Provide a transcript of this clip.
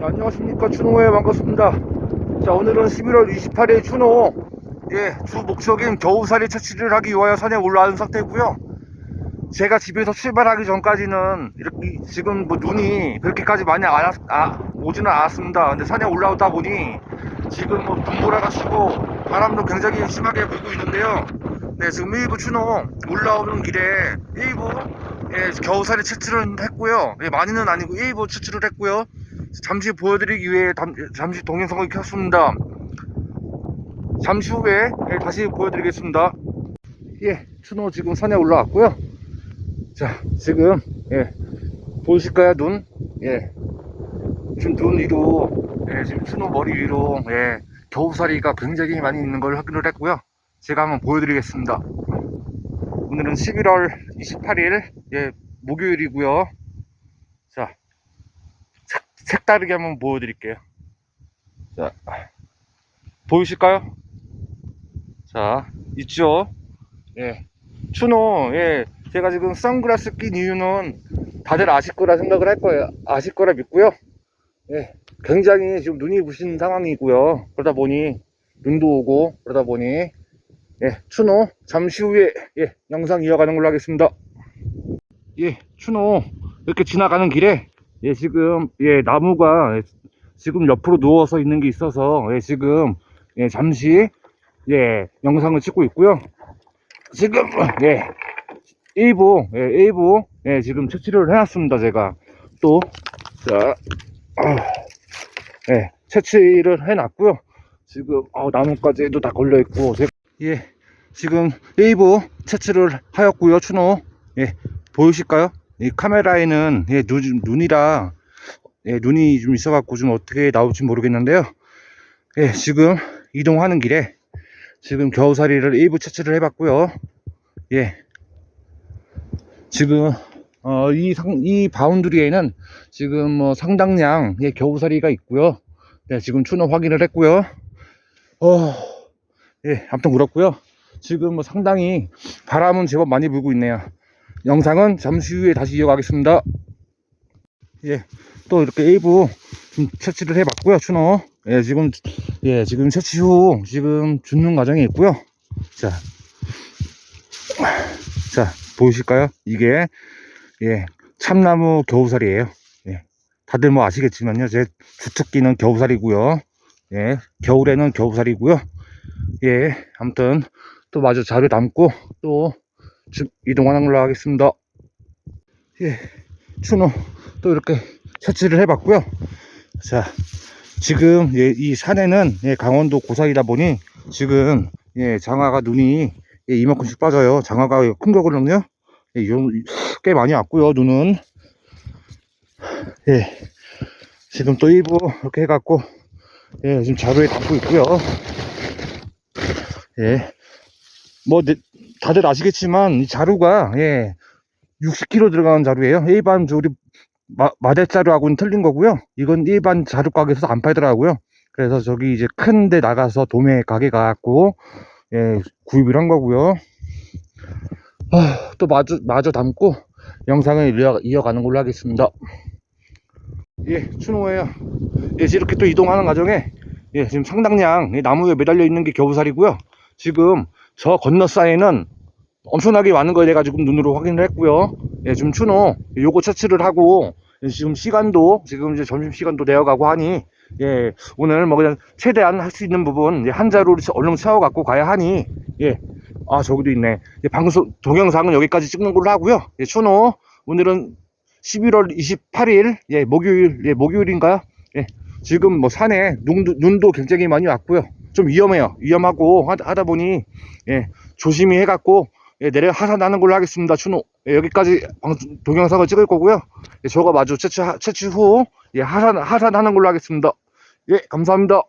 네, 안녕하십니까. 추노에 반갑습니다. 자 오늘은 11월 28일 추노 예, 주 목적인 겨우살이 채취를 하기 위하여 산에 올라온 상태고요. 제가 집에서 출발하기 전까지는 이렇게 지금 뭐 눈이 그렇게까지 많이 안 왔, 아, 오지는 않았습니다. 근데 산에 올라오다 보니 지금 뭐 눈보라가 치고 바람도 굉장히 심하게 불고 있는데요. 네 지금 일부 추노 올라오는 길에 일부 예, 겨우살이 채취를 했고요. 예, 많이는 아니고 일부 채취를 했고요 잠시 보여드리기 위해 담- 잠시 동영상을 켰습니다. 잠시 후에 예, 다시 보여드리겠습니다. 예, 추노 지금 산에 올라왔고요. 자, 지금 예, 보이실까요 눈? 예, 지금 눈 위로 예, 지금 추노 머리 위로 예, 겨우살이가 굉장히 많이 있는 걸 확인을 했고요. 제가 한번 보여드리겠습니다. 오늘은 11월 28일 예, 목요일이고요. 색다르게 한번 보여드릴게요. 자, 보이실까요? 자, 있죠? 예. 추노, 예. 제가 지금 선글라스 낀 이유는 다들 아실 거라 생각을 할 거예요. 아실 거라 믿고요. 예. 굉장히 지금 눈이 부신 상황이고요. 그러다 보니, 눈도 오고, 그러다 보니, 예. 추노, 잠시 후에, 예. 영상 이어가는 걸로 하겠습니다. 예. 추노, 이렇게 지나가는 길에, 예, 지금, 예, 나무가 예, 지금 옆으로 누워서 있는 게 있어서, 예, 지금, 예, 잠시, 예, 영상을 찍고 있고요. 지금, 예, 일부, 예, 일부, 예, 지금 채취를 해놨습니다, 제가. 또, 자, 아, 예, 채취를 해놨고요. 지금, 어, 나뭇가지도 다 걸려있고, 제, 예, 지금 일부 채취를 하였고요, 추노. 예, 보이실까요? 이 카메라에는 예, 눈, 눈이라 예, 눈이 좀 있어갖고 좀 어떻게 나올지 모르겠는데요. 예, 지금 이동하는 길에 지금 겨우살이를 일부 채취를 해봤고요. 예, 지금 어, 이, 상, 이 바운드리에는 지금 뭐 상당량 예, 겨우살이가 있고요. 네, 지금 추노 확인을 했고요. 어, 예, 아무튼 그렇고요. 지금 뭐 상당히 바람은 제법 많이 불고 있네요. 영상은 잠시 후에 다시 이어가겠습니다. 예, 또 이렇게 일부 좀 채취를 해봤고요, 추노. 예, 지금, 예, 지금 채취 후 지금 줍는 과정이 있고요. 자, 자, 보이실까요? 이게, 예, 참나무 겨우살이에요. 예, 다들 뭐 아시겠지만요, 제 주특기는 겨우살이고요. 예, 겨울에는 겨우살이고요. 예, 아무튼 또 마저 자료 담고 또 주- 이동하는 걸로 하겠습니다. 예, 추노 또 이렇게 채취를 해봤고요. 자, 지금 예, 이 산에는 예, 강원도 고사이다 보니 지금 예, 장화가 눈이 예, 이만큼씩 빠져요. 장화가 큰 거거든요. 예, 요- 꽤 많이 왔고요. 눈은 예, 지금 또 일부 이렇게 해갖고 예, 지금 자루에 담고 있고요. 예, 뭐 네, 다들 아시겠지만 이 자루가 예 60kg 들어가는 자루예요. 일반 저 우리 마, 마대 자루하고는 틀린 거고요. 이건 일반 자루 가게에서 안 팔더라고요. 그래서 저기 이제 큰 데 나가서 도매 가게 가갖고 예 구입을 한 거고요. 아, 또 마저 마저 담고 영상을 이어, 이어 가는 걸로 하겠습니다. 예, 추노예요. 예, 이렇게 또 이동하는 과정에 예, 지금 상당량 이 나무에 매달려 있는 게 겨우살이고요. 지금 저 건너 사이는 엄청나게 많은 거에 대가 지금 눈으로 확인을 했고요. 예, 지금 추노 요거 채취를 하고 예, 지금 시간도 지금 이제 점심 시간도 되어가고 하니 예, 오늘 뭐 그냥 최대한 할 수 있는 부분 이제 한 자루를 채- 얼른 채워 갖고 가야 하니 예, 아 저기도 있네. 예, 방송 동영상은 여기까지 찍는 걸로 하고요. 예, 추노 오늘은 11월 28일 예, 목요일 예, 목요일인가요? 예, 지금 뭐 산에 눈도, 눈도 굉장히 많이 왔고요. 좀 위험해요. 위험하고 하다 보니 예, 조심히 해갖고 예, 내려 하산하는 걸로 하겠습니다. 추노 예, 여기까지 방, 동영상을 찍을 거고요. 예, 저거 마저 채취, 채취 후 예, 하산 하산하는 걸로 하겠습니다. 예, 감사합니다.